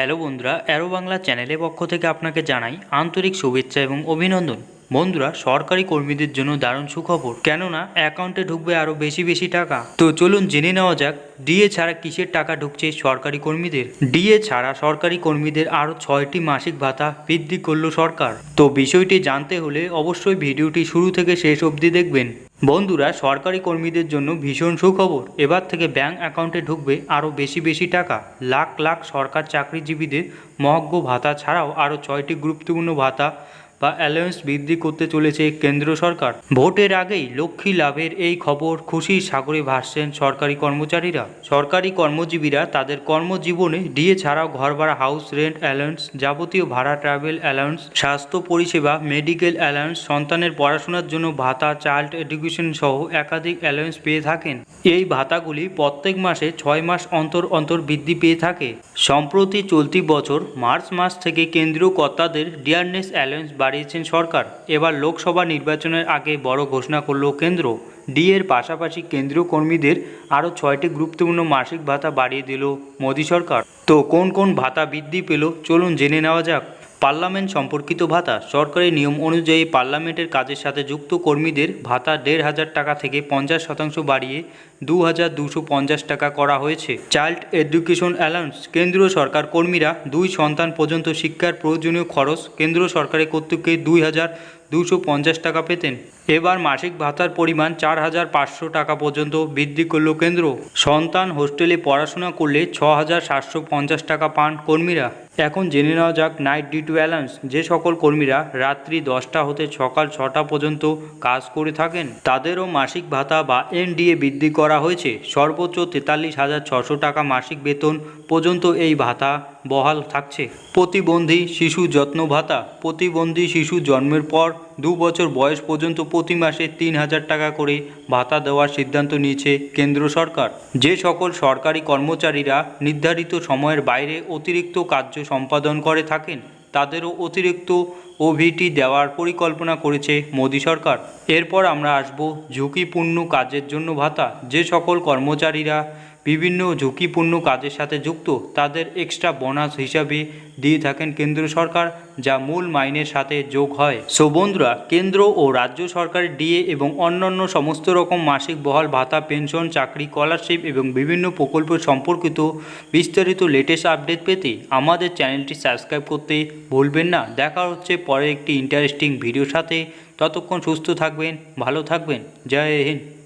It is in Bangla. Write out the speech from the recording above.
হ্যালো বন্ধুরা অ্যারো বাংলা চ্যানেলের পক্ষ থেকে আপনাকে জানাই আন্তরিক শুভেচ্ছা এবং অভিনন্দন। বন্ধুরা, সরকারি কর্মীদের জন্য দারুণ সুখবর। কেননা, অ্যাকাউন্টে ঢুকবে আরও বেশি বেশি টাকা। তো চলুন জেনে নেওয়া যাক, ডিএ ছাড়া কিসের টাকা ঢুকছে সরকারি কর্মীদের? ডিএ ছাড়া সরকারি কর্মীদের আরও ছয়টি মাসিক ভাতা বৃদ্ধি করল সরকার। তো বিষয়টি জানতে হলে অবশ্যই ভিডিওটি শুরু থেকে শেষ অবধি দেখবেন। বন্ধুরা, সরকারি কর্মীদের জন্য ভীষণ সুখবর। এবার থেকে ব্যাংক অ্যাকাউন্টে ঢুকবে আরও বেশি বেশি টাকা। লাখ লাখ সরকার চাকরিজীবীদের মহজ্ঞ ভাতা ছাড়াও আরও ছয়টি গুরুত্বপূর্ণ ভাতা বা অ্যালায়েন্স বৃদ্ধি করতে চলেছে কেন্দ্র সরকার। ভোটের আগেই লক্ষ্মী লাভের এই খবর খুশির সাগরে ভাসছেন সরকারি কর্মচারীরা। সরকারি কর্মজীবীরা তাদের কর্মজীবনে ডিএ ছাড়াও ঘর ভাড়া হাউস রেন্ট অ্যালায়েন্স যাবতীয় ভাড়া ট্রাভেল অ্যালায়েন্স স্বাস্থ্য পরিষেবা মেডিকেল অ্যালায়েন্স সন্তানের পড়াশোনার জন্য ভাতা চাইল্ড এডুকেশন সহ একাধিক অ্যালায়েন্স পেয়ে থাকেন। এই ভাতাগুলি প্রত্যেক মাসে ছয় মাস অন্তর অন্তর বৃদ্ধি পেয়ে থাকে। সম্প্রতি চলতি বছর মার্চ মাস থেকে কেন্দ্রীয় কর্তাদের ডিয়ারনেস অ্যালায়েন্স বাড়িয়েছেন সরকার। এবার লোকসভা নির্বাচনের আগে বড় ঘোষণা করল কেন্দ্র। ডি এর পাশাপাশি কেন্দ্রীয় কর্মীদের আরও ছয়টি গুরুত্বপূর্ণ মাসিক ভাতা বাড়িয়ে দিল মোদী সরকার। তো কোন কোন ভাতা বৃদ্ধি পেল চলুন জেনে নেওয়া যাক। পার্লামেন্ট সম্পর্কিত ভাতা। সরকারি নিয়ম অনুযায়ী পার্লামেন্টের কাজের সাথে যুক্ত কর্মীদের ভাতা দেড় হাজার টাকা থেকে পঞ্চাশ শতাংশ বাড়িয়ে দু হাজার দুশো পঞ্চাশ টাকা করা হয়েছে। চাইল্ড এডুকেশন অ্যালাউন্স কেন্দ্রীয় সরকার কর্মীরা দুই সন্তান পর্যন্ত শিক্ষার প্রয়োজনীয় খরচ কেন্দ্র সরকারের কর্তৃপক্ষে দুই হাজার দুশো পঞ্চাশ টাকা পেতেন। এবার মাসিক ভাতার পরিমাণ চার হাজার পাঁচশো টাকা পর্যন্ত বৃদ্ধি করল কেন্দ্র। সন্তান হোস্টেলে পড়াশোনা করলে ছ হাজার সাতশো পঞ্চাশ টাকা পান কর্মীরা। এখন জেনে নেওয়া যাক নাইট ডিউটি অ্যালাউন্স যে সকল কর্মীরা রাত্রি দশটা হতে সকাল ছটা পর্যন্ত কাজ করে থাকেন, তাদেরও মাসিক ভাতা বা এনডিএ বৃদ্ধি করা হয়েছে। সর্বোচ্চ তেতাল্লিশ হাজার ছশো টাকা মাসিক বেতন পর্যন্ত এই ভাতা বহাল থাকছে। প্রতিবন্ধী শিশু যত্ন ভাতা। প্রতিবন্ধী শিশু জন্মের পর দু বছর বয়স পর্যন্ত প্রতি মাসে তিন হাজার টাকা করে ভাতা দেওয়ার সিদ্ধান্ত নিয়েছে কেন্দ্র সরকার। যে সকল সরকারি কর্মচারীরা নির্ধারিত সময়ের বাইরে অতিরিক্ত কার্য সম্পাদন করে থাকেন তাদেরও অতিরিক্ত ওভিটি দেওয়ার পরিকল্পনা করেছে মোদী সরকার। এরপর আমরা আসব ঝুঁকিপূর্ণ কাজের জন্য ভাতা। যে সকল কর্মচারীরা বিভিন্ন ঝুঁকিপূর্ণ কাজের সাথে যুক্ত তাদের এক্সট্রা বোনাস হিসাবে দিয়ে থাকেন কেন্দ্র সরকার, যা মূল মাইনের সাথে যোগ হয়। সো বন্ধুরা, কেন্দ্র ও রাজ্য সরকারের ডিএ এবং অন্যান্য সমস্ত রকম মাসিক বহাল ভাতা, পেনশন, চাকরি স্কলারশিপ এবং বিভিন্ন প্রকল্প সম্পর্কিত বিস্তারিত লেটেস্ট আপডেট পেতে আমাদের চ্যানেলটি সাবস্ক্রাইব করতে ভুলবেন না। দেখা হচ্ছে পরে একটি ইন্টারেস্টিং ভিডিওর সাথে। ততক্ষণ সুস্থ থাকবেন, ভালো থাকবেন। জয় হিন্দ।